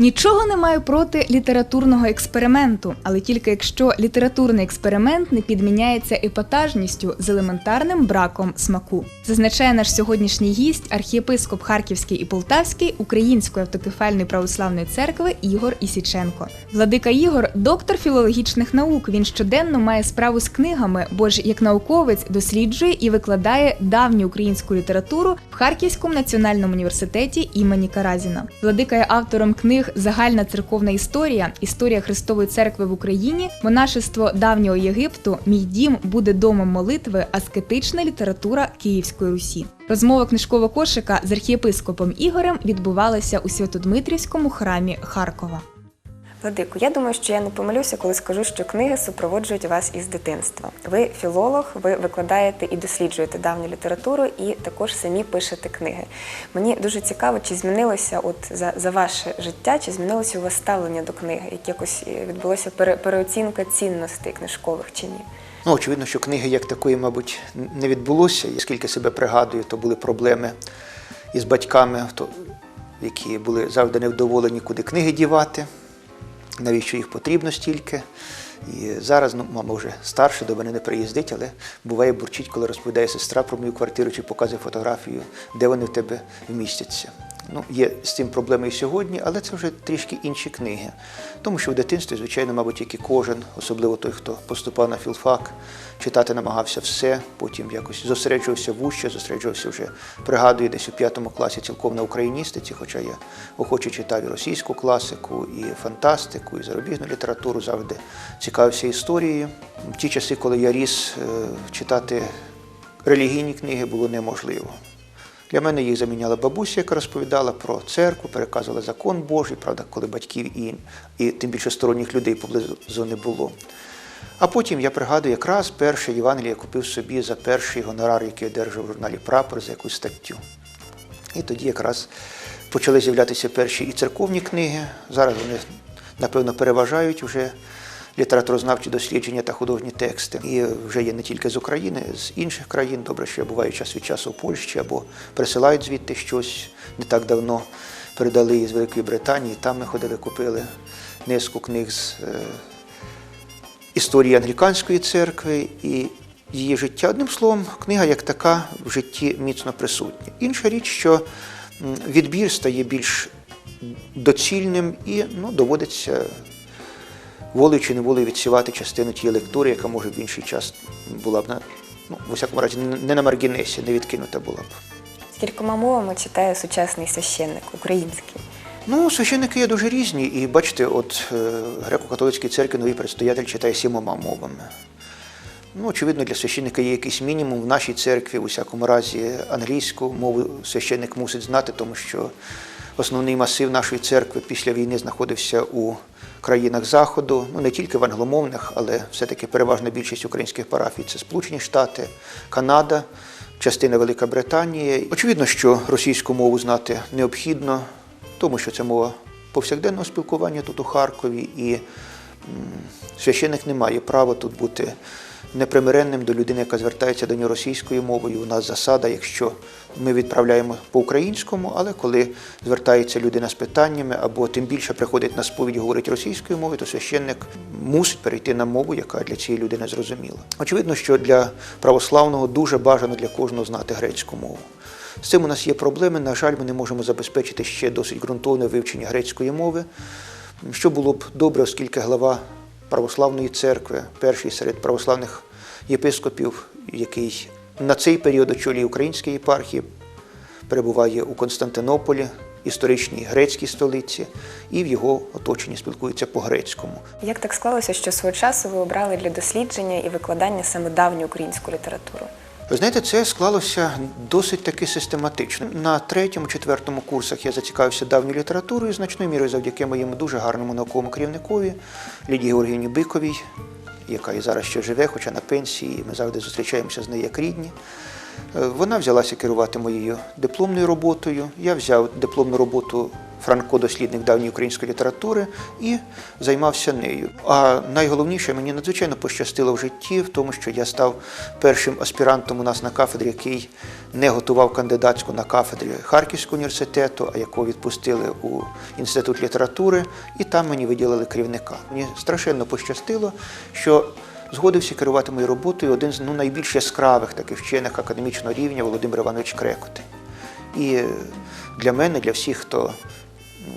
Нічого не маю проти літературного експерименту, але тільки якщо літературний експеримент не підміняється епатажністю з елементарним браком смаку, зазначає наш сьогоднішній гість, архієпископ Харківський і Полтавський Української автокефальної православної церкви Ігор Ісіченко. Владика Ігор доктор філологічних наук. Він щоденно має справу з книгами, бо ж як науковець досліджує і викладає давню українську літературу в Харківському національному університеті імені Каразіна. Владика є автором книг Загальна церковна історія, Історія Христової церкви в Україні, Монашество давнього Єгипту, Мій дім буде домом молитви, аскетична література Київської Русі. Розмова книжкового кошика з архієпископом Ігорем відбувалася у Святодмитрівському храмі Харкова. Владику, я думаю, що я не помилюся, коли скажу, що книги супроводжують вас із дитинства. Ви філолог, ви викладаєте і досліджуєте давню літературу, і також самі пишете книги. Мені дуже цікаво, чи змінилося от за, за ваше життя, чи змінилося у вас ставлення до книги? Як якось е, відбулося пере, переоцінка цінностей книжкових чи ні? Ну, очевидно, що книги як такої, мабуть, не відбулося. І скільки себе пригадую, то були проблеми із батьками, які були завжди невдоволені, куди книги дівати, навіщо їх потрібно стільки. І зараз, ну, мама вже старша, до мене не приїздить, але буває бурчить, коли розповідає сестра про мою квартиру чи показує фотографію, де вони в тебе вмістяться. Ну, є з цим проблеми і сьогодні, але це вже трішки інші книги. Тому що в дитинстві, звичайно, мабуть, і кожен, особливо той, хто поступав на філфак, читати намагався все, потім якось зосереджувався вуще, зосереджувався вже, пригадую, десь у п'ятому класі цілком на україністиці, хоча я охоче читав і російську класику, і фантастику, і зарубіжну літературу, завжди цікавився історією. В ті часи, коли я ріс, е, читати релігійні книги було неможливо. Для мене їх заміняла бабуся, яка розповідала про церкву, переказувала закон Божий, правда, коли батьків і, і тим більше сторонніх людей поблизу не було. А потім я пригадую, якраз перше Євангеліє я купив собі за перший гонорар, який одержав в журналі Прапор за якусь статтю. І тоді якраз почали з'являтися перші і церковні книги. Зараз вони, напевно, переважають вже літературознавчі дослідження та художні тексти. І вже є не тільки з України, з інших країн. Добре, що я буваю час від часу в Польщі або присилають звідти щось не так давно. Передали із Великої Британії. Там ми ходили, купили низку книг з е, історії англіканської церкви і її життя. Одним словом, книга як така в житті міцно присутня. Інша річ, що відбір стає більш доцільним і ну, доводиться волею чи неволею відсівати частину тієї лектури, яка може в інший час була б на ну, в усякому разі не на маргінесі, не відкинута була б. Скількома мовами читає сучасний священник український? Ну, священники є дуже різні, і бачите, от е, греко-католицькій церкві новий предстоятель читає сімома мовами. Ну, очевидно, для священника є якийсь мінімум. В нашій церкві, у всякому разі, англійську мову священник мусить знати, тому що основний масив нашої церкви після війни знаходився у країнах Заходу, ну не тільки в англомовних, але все-таки переважна більшість українських парафій це Сполучені Штати, Канада, частина Велика Британія. Очевидно, що російську мову знати необхідно, тому що це мова повсякденного спілкування тут у Харкові, і священик не має права тут бути непримиренним до людини, яка звертається до нього російською мовою. У нас засада, якщо ми відправляємо по-українському, але коли звертається людина з питаннями, або тим більше приходить на сповідь, говорить російською мовою, то священник мусить перейти на мову, яка для цієї людини зрозуміла. Очевидно, що для православного дуже бажано для кожного знати грецьку мову. З цим у нас є проблеми. На жаль, ми не можемо забезпечити ще досить ґрунтовне вивчення грецької мови, що було б добре, оскільки глава православної церкви, перший серед православних єпископів, який на цей період очолює української єпархії, перебуває у Константинополі, історичній грецькій столиці, і в його оточенні спілкується по-грецькому. Як так склалося, що свого часу ви обрали для дослідження і викладання саме давню українську літературу? Ви знаєте, це склалося досить таки систематично. На третьому, четвертому курсах я зацікавився давньою літературою, значною мірою завдяки моєму дуже гарному науковому керівникові Лідії Георгіївні Биковій, яка і зараз ще живе, хоча на пенсії, ми завжди зустрічаємося з нею як рідні. Е, Вона взялася керувати моєю дипломною роботою. Я взяв дипломну роботу Франко, дослідник давньої української літератури, і займався нею. А найголовніше мені надзвичайно пощастило в житті в тому, що я став першим аспірантом у нас на кафедрі, який не готував кандидатську на кафедрі Харківського університету, а якого відпустили у інститут літератури, і там мені виділили керівника. Мені страшенно пощастило, що згодився керувати моєю роботою один з ну, найбільш яскравих таких вчених академічного рівня Володимир Іванович Крекоти. І для мене, для всіх, хто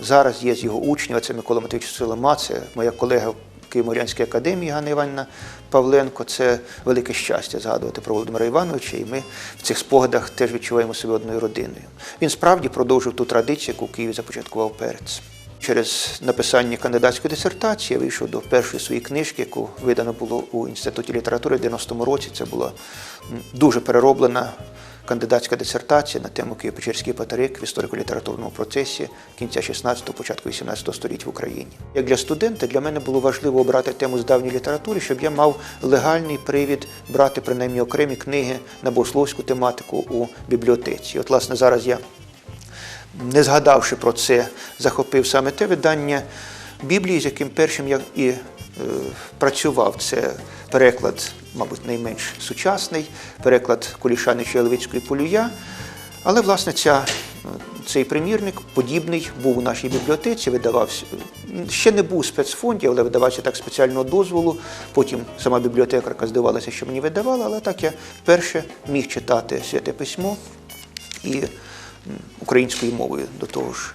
зараз є з його учнів, це Микола Матвійович Солома, це моя колега в Києво-Морянській академії Ганна Іванівна Павленко. Це велике щастя згадувати про Володимира Івановича, і ми в цих спогадах теж відчуваємо себе одною родиною. Він справді продовжив ту традицію, яку в Києві започаткував перець. Через написання кандидатської дисертації я вийшов до першої своєї книжки, яку видано було у Інституті літератури в 90-му році. Це була дуже перероблена кандидатська дисертація на тему Києво-Печерський патерик в історико-літературному процесі кінця 16-го, початку 18 століття в Україні. Як для студента, для мене було важливо обрати тему з давньої літератури, щоб я мав легальний привід брати принаймні окремі книги на богословську тематику у бібліотеці. От, власне, зараз я не згадавши про це, захопив саме те видання Біблії, з яким першим я і е, працював. Це переклад, мабуть, найменш сучасний, переклад Кулішанича Левицької полюя. Але, власне, ця, е, цей примірник подібний був у нашій бібліотеці, видавався. Ще не був у спецфонді, але видавався так спеціального дозволу. Потім сама бібліотекарка здавалася, що мені видавала, але так я вперше міг читати святе письмо і українською мовою до того ж.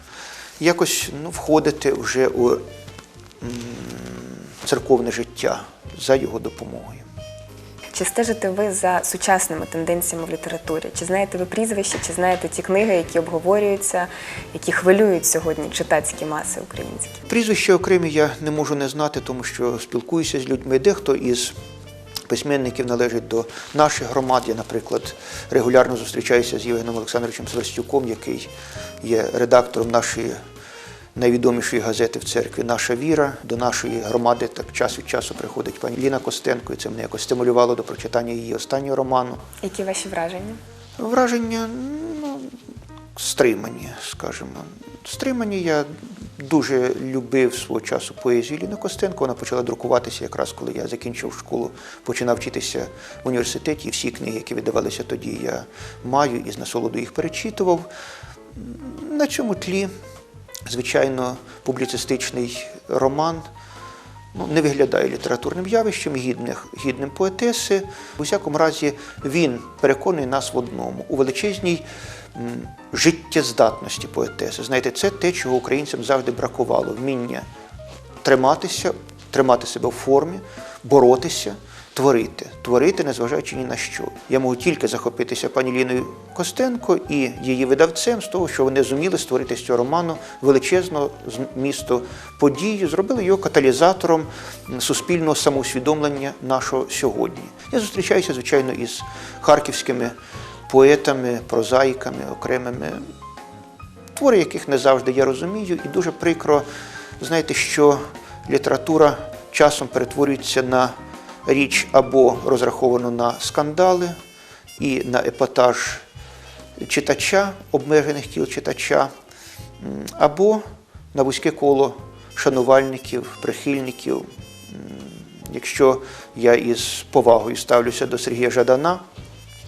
Якось ну, входити вже у церковне життя за його допомогою. Чи стежите ви за сучасними тенденціями в літературі? Чи знаєте ви прізвища, чи знаєте ті книги, які обговорюються, які хвилюють сьогодні читацькі маси українські? Прізвища окремі я не можу не знати, тому що спілкуюся з людьми. Дехто із письменників належить до наших громад. Я, наприклад, регулярно зустрічаюся з Євгеном Олександровичем Сверстюком, який є редактором нашої найвідомішої газети в церкві Наша віра. До нашої громади так час від часу приходить пані Ліна Костенко, і це мене якось стимулювало до прочитання її останнього роману. Які ваші враження? Враження ну, стримані, скажімо. Стримані я дуже любив свого часу поезію Ліни Костенко. Вона почала друкуватися якраз коли я закінчив школу, починав вчитися в університеті. І всі книги, які видавалися тоді, я маю і з насолоду їх перечитував. На цьому тлі, звичайно, публіцистичний роман ну, не виглядає літературним явищем, гідних, гідним поетеси. У всякому разі, він переконує нас в одному у величезній життєздатності поетеси. Знаєте, це те, чого українцям завжди бракувало: вміння триматися, тримати себе в формі, боротися. Творити, творити, незважаючи ні на що. Я можу тільки захопитися пані Ліною Костенко і її видавцем з того, що вони зуміли створити з цього роману величезну місто подію, зробили його каталізатором суспільного самоусвідомлення нашого сьогодні. Я зустрічаюся, звичайно, із харківськими поетами, прозаїками, окремими твори, яких не завжди я розумію, і дуже прикро, знаєте, що література часом перетворюється на річ або розраховану на скандали і на епатаж читача, обмежених тіл читача, або на вузьке коло шанувальників, прихильників. Якщо я із повагою ставлюся до Сергія Жадана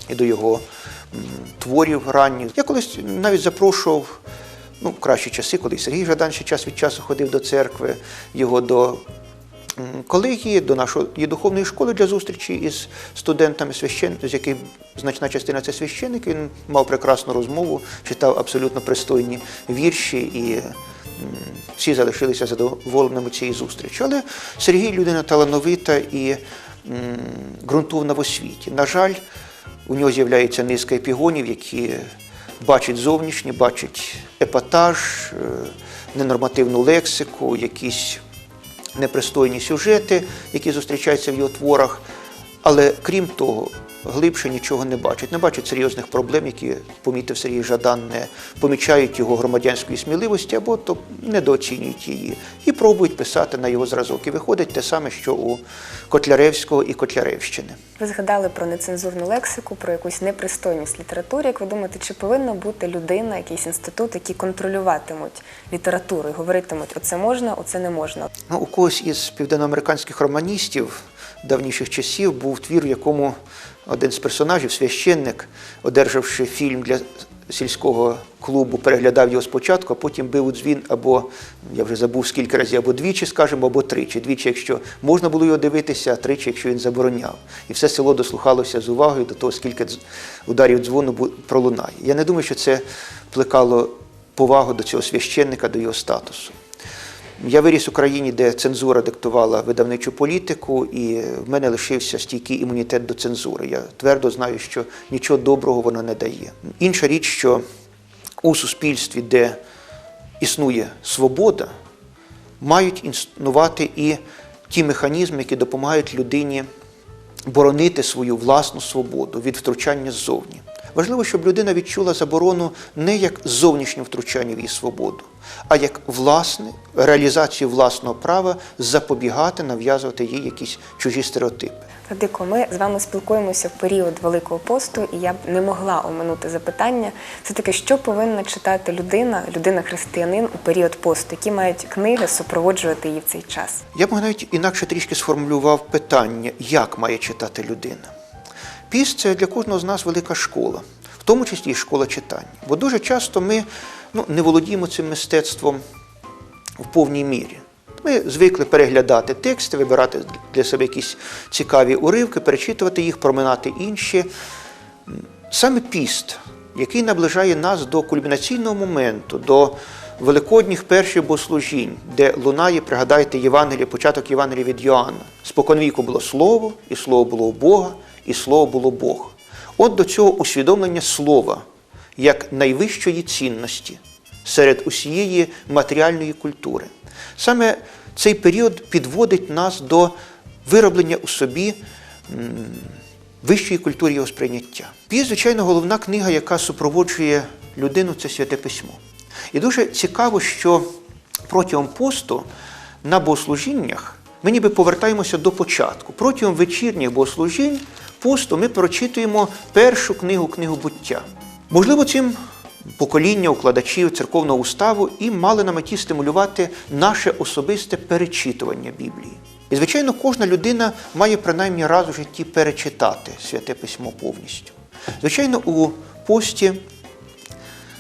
і до його творів ранніх, я колись навіть запрошував ну, в кращі часи, коли Сергій Жадан ще час від часу ходив до церкви, його до колегії, до нашої духовної школи для зустрічі із студентами священ, з яких значна частина це священники. Він мав прекрасну розмову, читав абсолютно пристойні вірші і всі залишилися задоволеними цієї зустрічі. Але Сергій людина талановита і ґрунтовна в освіті. На жаль, у нього з'являється низка епігонів, які бачать зовнішнє, бачать епатаж, е, ненормативну лексику, якісь непристойні сюжети, які зустрічаються в його творах. Але крім того, глибше нічого не бачать. Не бачать серйозних проблем, які помітив Сергій Жадан, не помічають його громадянської сміливості або то недооцінюють її. І пробують писати на його зразок. І виходить те саме, що у Котляревського і Котляревщини. Ви згадали про нецензурну лексику, про якусь непристойність в літературі. Як ви думаєте, чи повинна бути людина, якийсь інститут, які контролюватимуть літературу і говоритимуть, оце можна, оце не можна? Ну, у когось із південноамериканських романістів давніших часів був твір, в якому один з персонажів, священник, одержавши фільм для сільського клубу, переглядав його спочатку, а потім бив у дзвін або, я вже забув скільки разів, або двічі, скажімо, або тричі. Двічі, якщо можна було його дивитися, а тричі, якщо він забороняв. І все село дослухалося з увагою до того, скільки ударів дзвону пролунає. Я не думаю, що це плекало повагу до цього священника, до його статусу. Я виріс в Україні, де цензура диктувала видавничу політику, і в мене лишився стійкий імунітет до цензури. Я твердо знаю, що нічого доброго вона не дає. Інша річ, що у суспільстві, де існує свобода, мають існувати і ті механізми, які допомагають людині боронити свою власну свободу від втручання ззовні. Важливо, щоб людина відчула заборону не як зовнішнє втручання в її свободу, а як власне реалізацію власного права запобігати, нав'язувати їй якісь чужі стереотипи. Радико, ми з вами спілкуємося в період Великого посту, і я б не могла оминути запитання. Це таке, що повинна читати людина, людина-християнин у період посту, які мають книги супроводжувати її в цей час. Я б навіть інакше трішки сформулював питання, як має читати людина. Піст це для кожного з нас велика школа, в тому числі і школа читання. Бо дуже часто ми ну, не володіємо цим мистецтвом в повній мірі. Ми звикли переглядати тексти, вибирати для себе якісь цікаві уривки, перечитувати їх, проминати інші. Саме піст, який наближає нас до кульмінаційного моменту, до великодніх перших богослужінь, де лунає, пригадайте, Євангеліє, початок Євангелія від Йоанна. Споконвіку було слово, і слово було у Бога, і слово було Бог. От до цього усвідомлення слова як найвищої цінності серед усієї матеріальної культури. Саме цей період підводить нас до вироблення у собі вищої культури його сприйняття. Є, звичайно, головна книга, яка супроводжує людину, це святе письмо. І дуже цікаво, що протягом посту на богослужіннях ми ніби повертаємося до початку. Протягом вечірніх богослужінь посту ми прочитуємо першу книгу книгу буття. Можливо, цим покоління укладачів церковного уставу і мали на меті стимулювати наше особисте перечитування Біблії. І, звичайно, кожна людина має принаймні раз у житті перечитати святе письмо повністю. Звичайно, у пості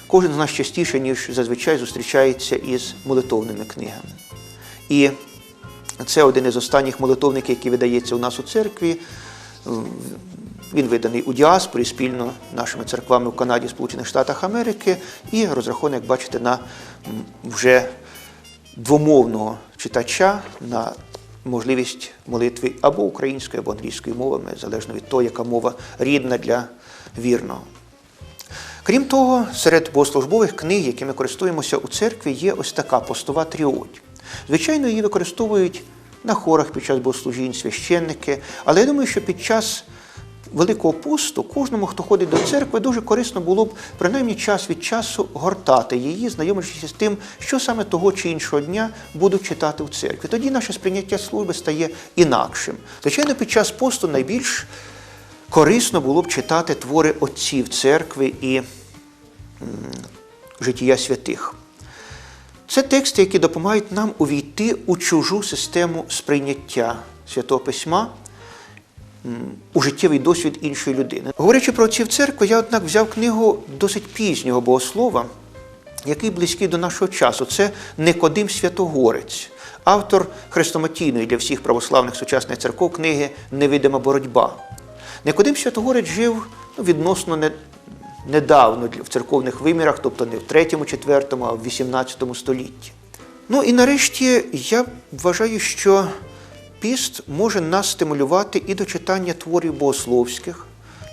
кожен з нас частіше, ніж зазвичай зустрічається із молитовними книгами. І це один із останніх молитовників, який видається у нас у церкві. Він виданий у діаспорі спільно нашими церквами в Канаді, Сполучених Штатах Америки, і розрахований, як бачите, на вже двомовного читача на можливість молитви або українською, або англійською мовами, залежно від того, яка мова рідна для вірного. Крім того, серед богослужбових книг, якими користуємося у церкві, є ось така постова тріодь. Звичайно, її використовують на хорах під час богослужінь, священники, але я думаю, що під час Великого посту кожному, хто ходить до церкви, дуже корисно було б принаймні час від часу гортати її, знайомлячись з тим, що саме того чи іншого дня будуть читати в церкві. Тоді наше сприйняття служби стає інакшим. Звичайно, під час посту найбільш корисно було б читати твори отців церкви і життя святих. Це тексти, які допомагають нам увійти у чужу систему сприйняття Святого Письма у життєвий досвід іншої людини. Говорячи про отців церкви, я, однак, взяв книгу досить пізнього богослова, який близький до нашого часу. Це Никодим Святогорець, автор хрестоматійної для всіх православних сучасних церков книги Невидима боротьба. Никодим Святогорець жив ну, відносно недавно в церковних вимірах, тобто не в 3-4, а в 18 столітті. Ну і нарешті я вважаю, що піст може нас стимулювати і до читання творів богословських,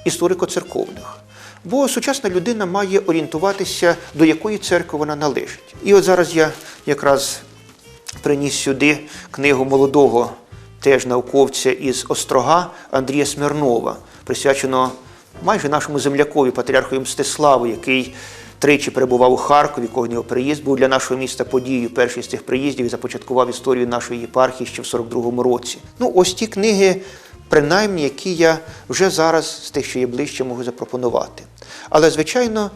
історико-церковних. Бо сучасна людина має орієнтуватися, до якої церкви вона належить. І от зараз я якраз приніс сюди книгу молодого теж науковця із Острога Андрія Смирнова, присвячено майже нашому землякові, патріарху Мстиславу, який тричі перебував у Харкові, кого його приїзд був для нашого міста подією. Перший з цих приїздів і започаткував історію нашої єпархії ще в 42-му році. Ну, ось ті книги, принаймні, які я вже зараз з тих, що є ближче, можу запропонувати. Але, звичайно,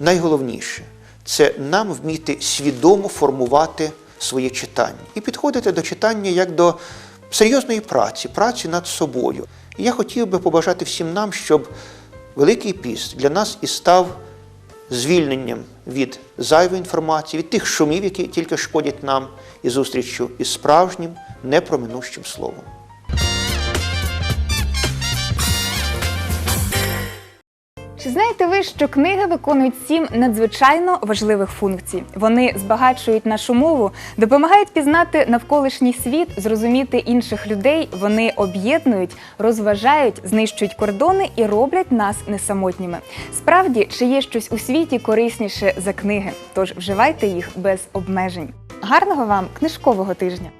найголовніше це нам вміти свідомо формувати своє читання і підходити до читання як до серйозної праці, праці над собою. І я хотів би побажати всім нам, щоб Великий піст для нас і став звільненням від зайвої інформації, від тих шумів, які тільки шкодять нам, і зустрічю із справжнім, непроминущим словом. Чи знаєте ви, що книги виконують сім надзвичайно важливих функцій? Вони збагачують нашу мову, допомагають пізнати навколишній світ, зрозуміти інших людей. Вони об'єднують, розважають, знищують кордони і роблять нас несамотніми. Справді, чи є щось у світі корисніше за книги? Тож вживайте їх без обмежень. Гарного вам книжкового тижня!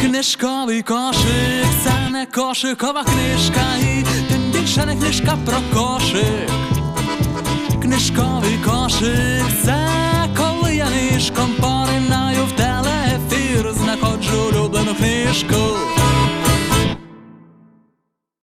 Книжковий кошик, це не кошикова книжка, і тим більше не книжка про кошик. Книжковий кошик, це коли я нишком поринаю в телефір, знаходжу улюблену книжку.